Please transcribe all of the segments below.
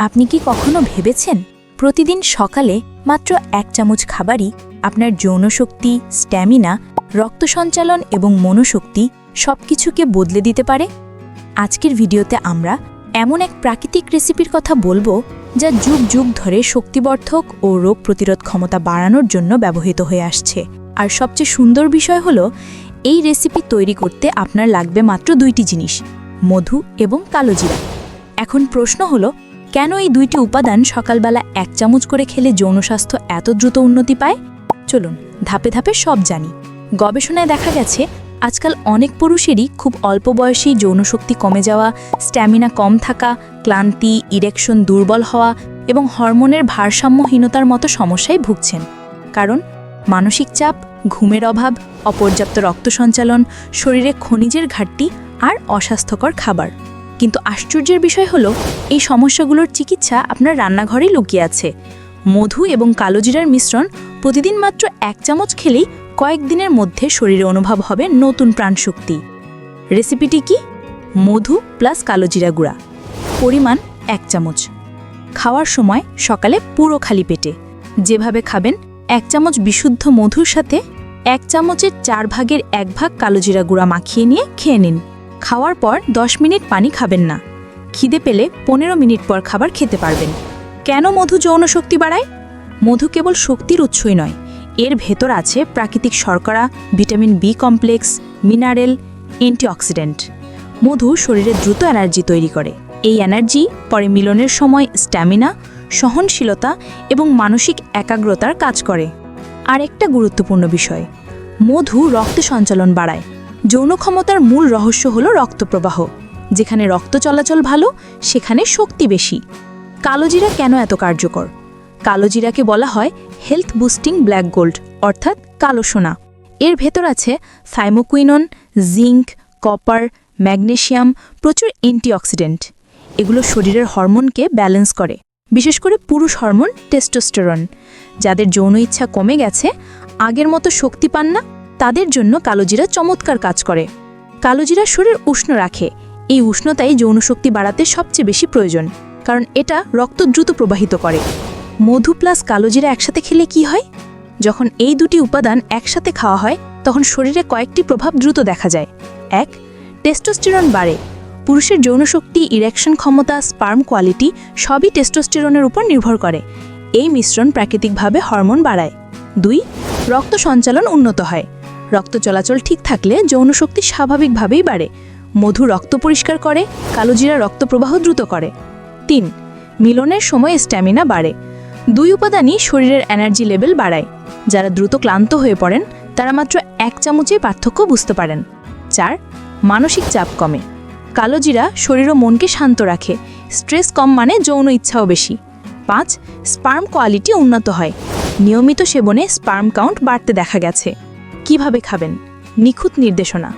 আপনি কি কখনো ভেবেছেন প্রতিদিন সকালে মাত্র এক চামচ খাবারই আপনার যৌনশক্তি, স্ট্যামিনা রক্ত সঞ্চালন এবং মনোশক্তি সবকিছুকে বদলে দিতে পারে? আজকের ভিডিওতে আমরা এমন এক প্রাকৃতিক রেসিপির কথা বলব যা যুগ যুগ ধরে শক্তিবর্ধক ও রোগ প্রতিরোধ ক্ষমতা বাড়ানোর জন্য ব্যবহৃত হয়ে আসছে। আর সবচেয়ে সুন্দর বিষয় হলো, এই রেসিপি তৈরি করতে আপনার লাগবে মাত্র দুইটি জিনিস, মধু এবং কালো কালোজিরা এখন প্রশ্ন হলো কেন এই দুইটি উপাদান সকালবেলা এক চামচ করে খেলে যৌন স্বাস্থ্য এত দ্রুত উন্নতি পায়? চলুন, ধাপে ধাপে সব জানি। গবেষণায় দেখা গেছে, আজকাল অনেক পুরুষেরই খুব অল্প বয়সেই যৌনশক্তি কমে যাওয়া, স্ট্যামিনা কম থাকা, ক্লান্তি ইরেকশন দুর্বল হওয়া এবং হরমোনের ভারসাম্যহীনতার মতো সমস্যায় ভুগছেন। কারণ, মানসিক চাপ, ঘুমের অভাব, অপর্যাপ্ত রক্ত সঞ্চালন, শরীরে খনিজের ঘাটতি আর অস্বাস্থ্যকর খাবার। কিন্তু আশ্চর্যের বিষয় হলো, এই সমস্যাগুলোর চিকিৎসা আপনার রান্নাঘরেই লুকিয়ে আছে। মধু এবং কালোজিরার মিশ্রণ প্রতিদিন মাত্র এক চামচ খেলেই কয়েকদিনের মধ্যে শরীরে অনুভব হবে নতুন প্রাণশক্তি। রেসিপিটি কি? মধু প্লাস কালোজিরা গুঁড়া। পরিমাণ এক চামচ। খাওয়ার সময় সকালে পুরো খালি পেটে। যেভাবে খাবেন, এক চামচ বিশুদ্ধ মধুর সাথে এক চামচের চার ভাগের এক ভাগ কালোজিরা গুঁড়া মাখিয়ে নিয়ে খেয়ে নিন। খাওয়ার পর 10 মিনিট পানি খাবেন না। খিদে পেলে পনেরো মিনিট পর খাবার খেতে পারবেন। কেন মধু যৌন শক্তি বাড়ায়? মধু কেবল শক্তির উৎসই নয়, এর ভেতর আছে প্রাকৃতিক শর্করা, vitamin B complex, mineral, antioxidant. মধু শরীরে দ্রুত এনার্জি তৈরি করে। এই এনার্জি পরে মিলনের সময় স্ট্যামিনা, সহনশীলতা এবং মানসিক একাগ্রতার কাজ করে। আর একটা গুরুত্বপূর্ণ বিষয়, মধু রক্ত সঞ্চালন বাড়ায়। যৌন ক্ষমতার মূল রহস্য হল রক্তপ্রবাহ। যেখানে রক্ত চলাচল ভালো, সেখানে শক্তি বেশি। কালোজিরা কেন এত কার্যকর? কালোজিরাকে বলা হয় হেলথ বুস্টিং ব্ল্যাক গোল্ড অর্থাৎ কালো সোনা। এর ভেতর আছে সাইমোকুইনন জিঙ্ক কপার ম্যাগনেশিয়াম প্রচুর অ্যান্টিঅক্সিডেন্ট এগুলো শরীরের হরমোনকে ব্যালেন্স করে। বিশেষ করে পুরুষ হরমোন টেস্টোস্টেরন যাদের যৌন ইচ্ছা কমে গেছে, আগের মতো শক্তি পান না তাদের জন্য কালোজিরা চমৎকার কাজ করে। কালোজিরা শরীর উষ্ণ রাখে। এই উষ্ণতাই যৌনশক্তি বাড়াতে সবচেয়ে বেশি প্রয়োজন, কারণ এটা রক্ত দ্রুত প্রবাহিত করে। মধু প্লাস কালোজিরা একসাথে খেলে কি হয়? যখন এই দুটি উপাদান একসাথে খাওয়া হয়, তখন শরীরে কয়েকটি প্রভাব দ্রুত দেখা যায়। এক, টেস্টোস্টেরন বাড়ে। পুরুষের যৌনশক্তি ইরেকশন ক্ষমতা স্পার্ম কোয়ালিটি সবই টেস্টোস্টেরনের উপর নির্ভর করে। এই মিশ্রণ প্রাকৃতিকভাবে হরমোন বাড়ায়। দুই, রক্ত সঞ্চালন উন্নত হয়। রক্ত চলাচল ঠিক থাকলে যৌনশক্তি স্বাভাবিকভাবেই বাড়ে। মধু রক্ত পরিষ্কার করে, কালোজিরা রক্ত প্রবাহ দ্রুত করে। তিন, মিলনের সময় স্ট্যামিনা বাড়ে। দুই উপাদানই শরীরের এনার্জি লেভেল বাড়ায়। যারা দ্রুত ক্লান্ত হয়ে পড়েন, তারা মাত্র এক চামচে পার্থক্য বুঝতে পারেন। চার, মানসিক চাপ কমে। কালোজিরা শরীর ও মনকে শান্ত রাখে। স্ট্রেস কম মানে যৌন ইচ্ছাও বেশি। পাঁচ, স্পার্ম কোয়ালিটি উন্নত হয়। নিয়মিত সেবনে স্পার্ম কাউন্ট বাড়তে দেখা গেছে। কীভাবে খাবেন? নিখুঁত নির্দেশনা।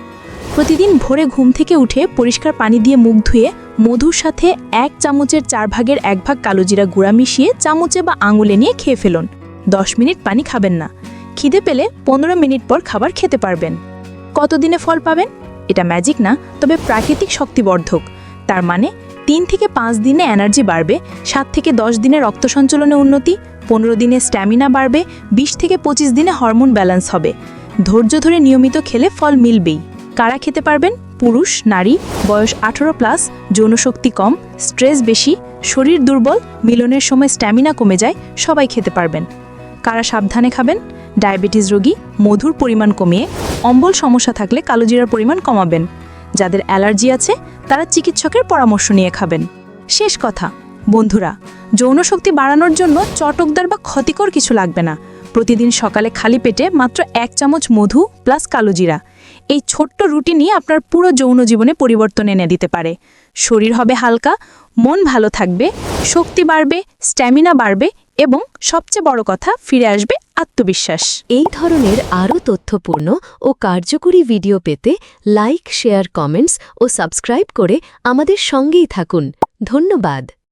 প্রতিদিন ভোরে ঘুম থেকে উঠে পরিষ্কার পানি দিয়ে মুখ ধুয়ে মধুর সাথে এক চামচের চার ভাগের এক ভাগ কালোজিরা গুঁড়া মিশিয়ে চামচে বা আঙুলে নিয়ে খেয়ে ফেলুন। দশ মিনিট পানি খাবেন না। খিদে পেলে পনেরো মিনিট পর খাবার খেতে পারবেন। কতদিনে ফল পাবেন? এটা ম্যাজিক না, তবে প্রাকৃতিক শক্তিবর্ধক। তার মানে তিন থেকে পাঁচ দিনে এনার্জি বাড়বে, সাত থেকে দশ দিনে রক্ত সঞ্চালনে উন্নতি, পনেরো দিনে স্ট্যামিনা বাড়বে, বিশ থেকে পঁচিশ দিনে হরমোন ব্যালেন্স হবে। ধৈর্য ধরে নিয়মিত খেলে ফল মিলবেই। কারা খেতে পারবেন? পুরুষ, নারী, বয়স আঠারো প্লাস যৌনশক্তি কম স্ট্রেস বেশি, শরীর দুর্বল, মিলনের সময় স্ট্যামিনা কমে যায়, সবাই খেতে পারবেন। কারা সাবধানে খাবেন? ডায়াবেটিস রোগী, মধুর পরিমাণ কমিয়ে, অম্বল সমস্যা থাকলে কালোজিরার পরিমাণ কমাবেন। যাদের অ্যালার্জি আছে, তারা চিকিৎসকের পরামর্শ নিয়ে খাবেন। শেষ কথা, বন্ধুরা যৌনশক্তি বাড়ানোর জন্য চটকদার বা ক্ষতিকর কিছু লাগবে না। প্রতিদিন সকালে খালি পেটে মাত্র এক চামচ মধু প্লাস কালোজিরা এই ছোট্ট রুটিনই আপনার পুরো যৌন জীবনে পরিবর্তন এনে দিতে পারে। শরীর হবে হালকা, মন ভালো থাকবে, শক্তি বাড়বে স্ট্যামিনা বাড়বে এবং সবচেয়ে বড় কথা, ফিরে আসবে আত্মবিশ্বাস। এই ধরনের আরও তথ্যপূর্ণ ও কার্যকরী ভিডিও পেতে লাইক শেয়ার কমেন্টস ও সাবস্ক্রাইব করে আমাদের সঙ্গেই থাকুন। ধন্যবাদ।